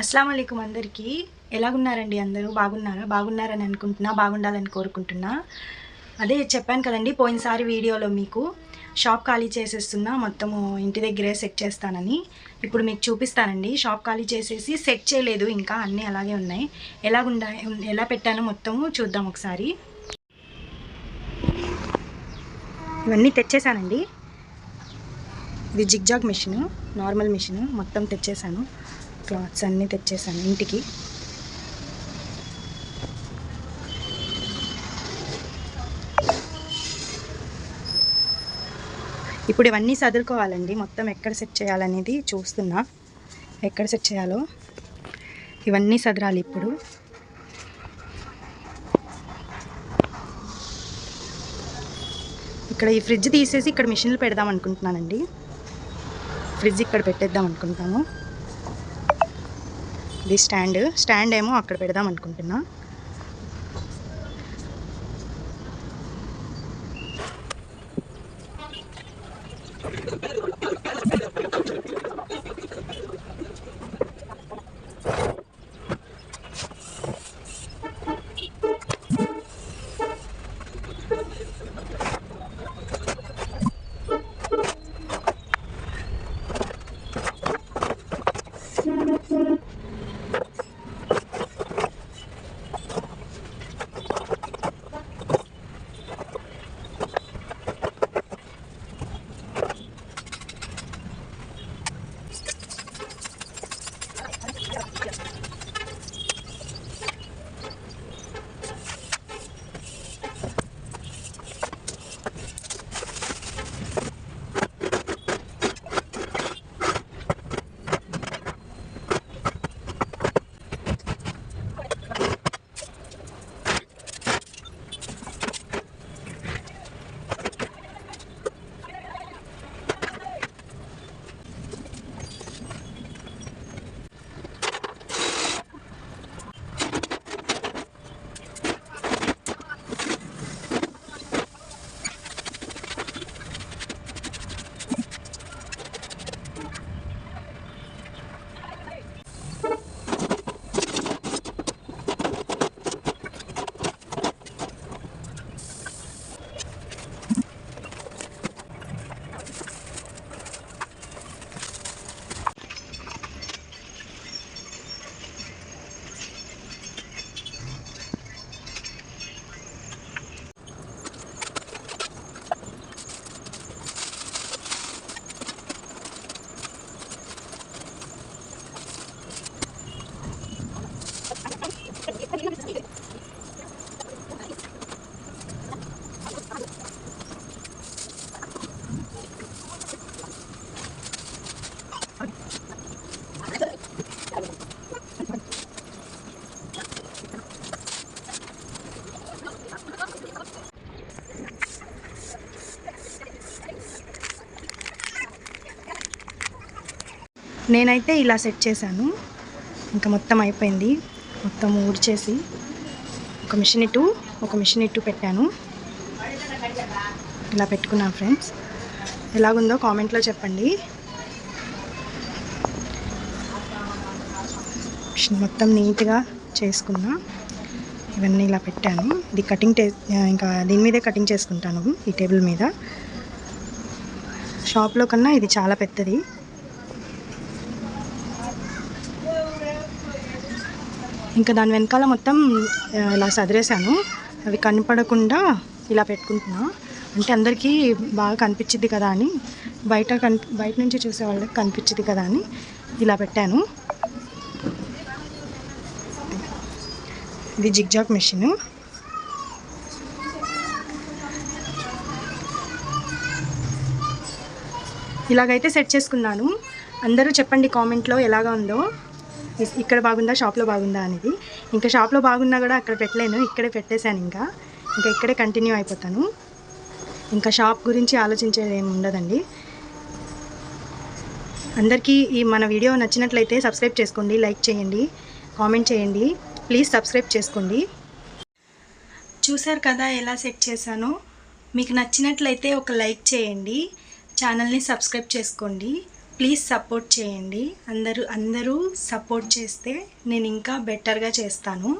అస్సలం అయికం అందరికీ. ఎలాగున్నారండి అందరూ? బాగున్నారా? బాగున్నారని అనుకుంటున్నా బాగుండాలని కోరుకుంటున్నా. అదే చెప్పాను కదండి పోయినసారి వీడియోలో మీకు షాప్ ఖాళీ చేసేస్తున్నా మొత్తము ఇంటి దగ్గరే సెట్ చేస్తానని. ఇప్పుడు మీకు చూపిస్తానండి షాప్ ఖాళీ చేసేసి సెట్ చేయలేదు ఇంకా అన్నీ అలాగే ఉన్నాయి. ఎలాగుండా ఎలా పెట్టానో మొత్తము చూద్దాం ఒకసారి. ఇవన్నీ తెచ్చేసానండి. ఇది జిగ్జాగ్ మిషన్ నార్మల్ మిషన్ మొత్తం తెచ్చేసాను. క్లాత్స్ అన్నీ తెచ్చేసాను ఇంటికి. ఇప్పుడు ఇవన్నీ సదురుకోవాలండి. మొత్తం ఎక్కడ సెట్ చేయాలనేది చూస్తున్నా. ఎక్కడ సెట్ చేయాలో ఇవన్నీ సదరాలి ఇప్పుడు. ఇక్కడ ఈ ఫ్రిడ్జ్ తీసేసి ఇక్కడ మిషన్లు పెడదాం అనుకుంటున్నానండి. ఫ్రిడ్జ్ ఇక్కడ పెట్టేద్దాం అనుకుంటాము ఇది స్టాండ్. స్టాండ్ ఏమో అక్కడ పెడదాం అనుకుంటున్నా. నేనైతే ఇలా సెట్ చేశాను. ఇంకా మొత్తం అయిపోయింది. మొత్తం ఊడ్చేసి ఒక మిషన్ ఇటు ఒక మిషన్ ఇటు పెట్టాను. ఇలా పెట్టుకున్నాను ఫ్రెండ్స్. ఎలాగుందో కామెంట్లో చెప్పండి. మిషన్ మొత్తం నీట్గా చేసుకున్నా. ఇవన్నీ ఇలా పెట్టాను. ఇది కటింగ్ టే ఇంకా దీని మీదే కటింగ్ చేసుకుంటాను ఈ టేబుల్ మీద. షాప్లో కన్నా ఇది చాలా పెద్దది. ఇంకా దాని వెనకాల మొత్తం ఇలా సదిరేసాను అవి కనపడకుండా ఇలా పెట్టుకుంటున్నా. అంటే అందరికీ బాగా కనిపించింది కదా అని బయట కన్ బయట నుంచి చూసే వాళ్ళకి కనిపించింది కదా అని ఇలా పెట్టాను. ఇది జిగ్జాగ్ మెషిన్. ఇలాగైతే సెట్ చేసుకున్నాను. అందరూ చెప్పండి కామెంట్లో ఎలాగా ఉందో. ఇక్కడ బాగుందా షాప్లో బాగుందా అనేది. ఇంకా షాప్లో బాగున్నా కూడా అక్కడ పెట్టలేను ఇక్కడే పెట్టేశాను ఇంకా. ఇంకా ఇక్కడే కంటిన్యూ అయిపోతాను. ఇంకా షాప్ గురించి ఆలోచించేది ఏమి ఉండదండి. అందరికీ ఈ మన వీడియో నచ్చినట్లయితే సబ్స్క్రైబ్ చేసుకోండి లైక్ చేయండి కామెంట్ చేయండి ప్లీజ్ సబ్స్క్రైబ్ చేసుకోండి. చూసారు కదా ఎలా సెట్ చేశానో? మీకు నచ్చినట్లయితే ఒక లైక్ చేయండి ఛానల్ని సబ్స్క్రైబ్ చేసుకోండి. ప్లీజ్ సపోర్ట్ చేయండి. అందరూ అందరూ సపోర్ట్ చేస్తే నేను ఇంకా బెటర్గా చేస్తాను.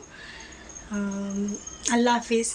అల్లా హాఫీజ్.